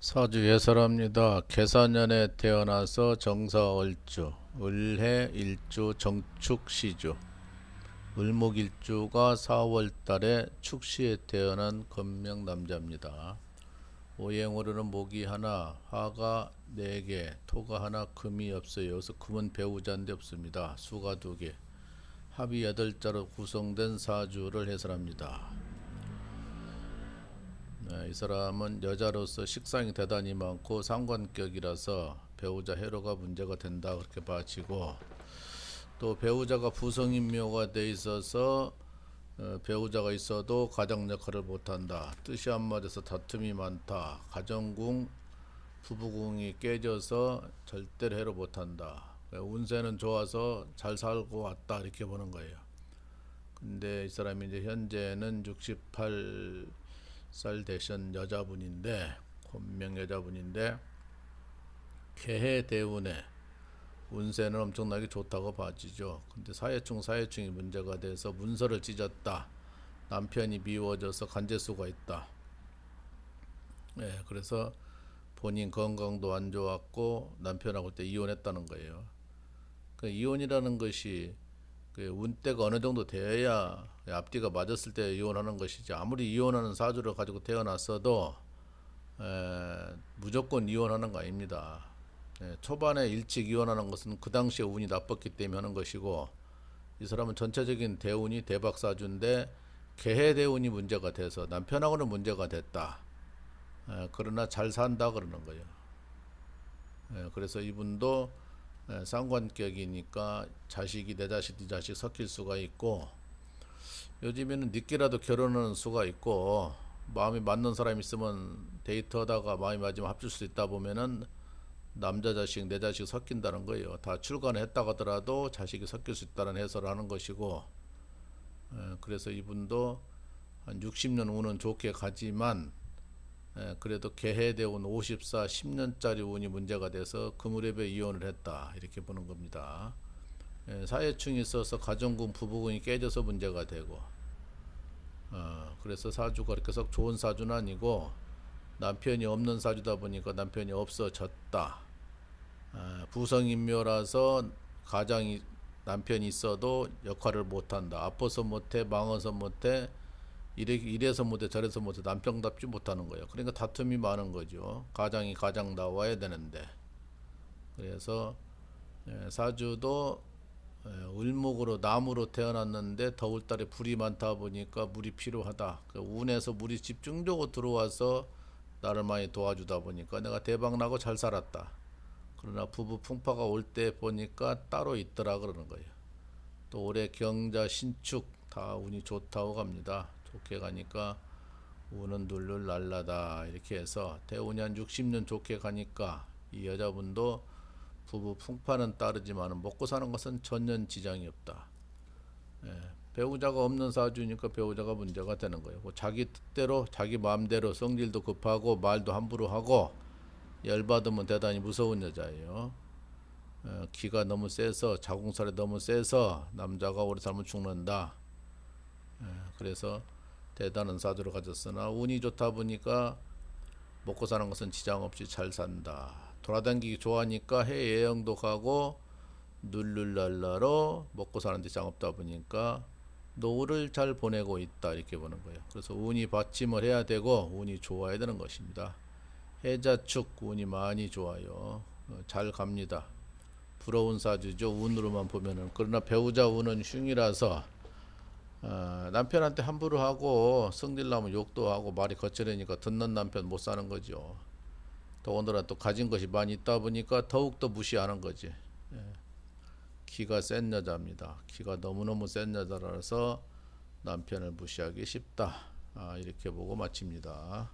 사주 예설합니다. 계사년에 태어나서 정사월주, 을해 일주 정축시주, 을목일주가 4월달에 축시에 태어난 건명 남자입니다. 오행으로는 목이 하나, 화가 네 개, 토가 하나, 금이 없어요. 여기서 금은 배우자인데 없습니다. 수가 두 개, 합이 여덟 자로 구성된 사주를 해설합니다. 네, 이 사람은 여자로서 식상이 대단히 많고 상관격이라서 배우자 해로가 문제가 된다 그렇게 봐지고 또 배우자가 부성인묘가 돼 있어서 어, 배우자가 있어도 가장 역할을 못한다. 뜻이 안 맞아서 다툼이 많다. 가정궁, 부부궁이 깨져서 절대로 해로 못한다. 운세는 좋아서 잘 살고 왔다 이렇게 보는 거예요. 근데 이 사람이 이제 현재는 68 살 되신 여자분인데 권명 여자분인데 개해 대운에 운세는 엄청나게 좋다고 봐지죠. 근데 사회충 사회충이 문제가 돼서 문서를 찢었다. 남편이 미워져서 간제수가 있다. 예, 그래서 본인 건강도 안 좋았고 남편하고 때 이혼했다는 거예요. 그 이혼이라는 것이 그 운때가 어느 정도 되어야 앞뒤가 맞았을 때 이혼하는 것이지 아무리 이혼하는 사주를 가지고 태어났어도 에, 무조건 이혼하는 거 아닙니다. 예, 초반에 일찍 이혼하는 것은 그 당시에 운이 나빴기 때문에 하는 것이고 이 사람은 전체적인 대운이 대박 사주인데 개해 대운이 문제가 돼서 남편하고는 문제가 됐다. 에, 그러나 잘 산다 그러는 거예요. 예, 그래서 이분도 예, 상관격이니까 자식이 내 자식 네 자식 섞일 수가 있고 요즘에는 늦게라도 결혼하는 수가 있고 마음이 맞는 사람 있으면 데이트하다가 마음이 맞으면 합칠 수 있다 보면은 남자 자식 내 자식 섞인다는 거예요. 다 출간을 했다 하더라도 자식이 섞일 수 있다는 해설을 하는 것이고 예, 그래서 이분도 한 60년 운은 좋게 가지만 예, 그래도 개해대운 54, 10년짜리 운이 문제가 돼서 그무렵에 이혼을 했다 이렇게 보는 겁니다. 예, 사회충이 있어서 가정군, 부부군이 깨져서 문제가 되고, 어, 그래서 사주가 그렇게 썩 좋은 사주는 아니고 남편이 없는 사주다 보니까 남편이 없어졌다. 아, 부성인묘라서 가장이 남편이 있어도 역할을 못한다. 아파서 못해, 망해서 못해, 이래, 이래 서 못해 저래서 못해 남편답지 못하는 거예요. 그러니까 다툼이 많은 거죠. 가장이 가장 나와야 되는데 그래서 예, 사주도 예, 을목으로 나무로 태어났는데 더울달에 불이 많다 보니까 물이 필요하다. 그 운에서 물이 집중적으로 들어와서 나를 많이 도와주다 보니까 내가 대박 나고 잘 살았다. 그러나 부부 풍파가 올 때 보니까 따로 있더라 그러는 거예요. 또 올해 경자 신축 다 운이 좋다고 갑니다. 좋게 가니까 운은 둘둘 날라다 이렇게 해서 대운이 한 60년 좋게 가니까 이 여자분도 부부 풍파는 따르지만 먹고 사는 것은 전혀 지장이 없다. 예, 배우자가 없는 사주니까 배우자가 문제가 되는 거예요. 뭐 자기 뜻대로 자기 마음대로 성질도 급하고 말도 함부로 하고 열받으면 대단히 무서운 여자예요. 어, 기가 너무 세서 자궁살이 너무 세서 남자가 오래 살면 죽는다. 예, 그래서 대단한 사주를 가졌으나 운이 좋다 보니까 먹고 사는 것은 지장 없이 잘 산다. 돌아다니기 좋아하니까 해외 여행도 가고 눌룰랄라로 먹고 사는 데 장 없다 보니까 노후를 잘 보내고 있다 이렇게 보는 거예요. 그래서 운이 받침을 해야 되고 운이 좋아야 되는 것입니다. 해자축 운이 많이 좋아요. 어, 잘 갑니다. 부러운 사주죠. 운으로만 보면은 그러나 배우자 운은 흉이라서 어, 남편한테 함부로 하고 성질 나면 욕도 하고 말이 거칠으니까 듣는 남편 못 사는 거죠. 더군다나 또 가진 것이 많이 있다 보니까 더욱 더 무시하는 거지. 예. 기가 센 여자입니다. 기가 너무너무 센 여자라서 남편을 무시하기 쉽다. 아, 이렇게 보고 마칩니다.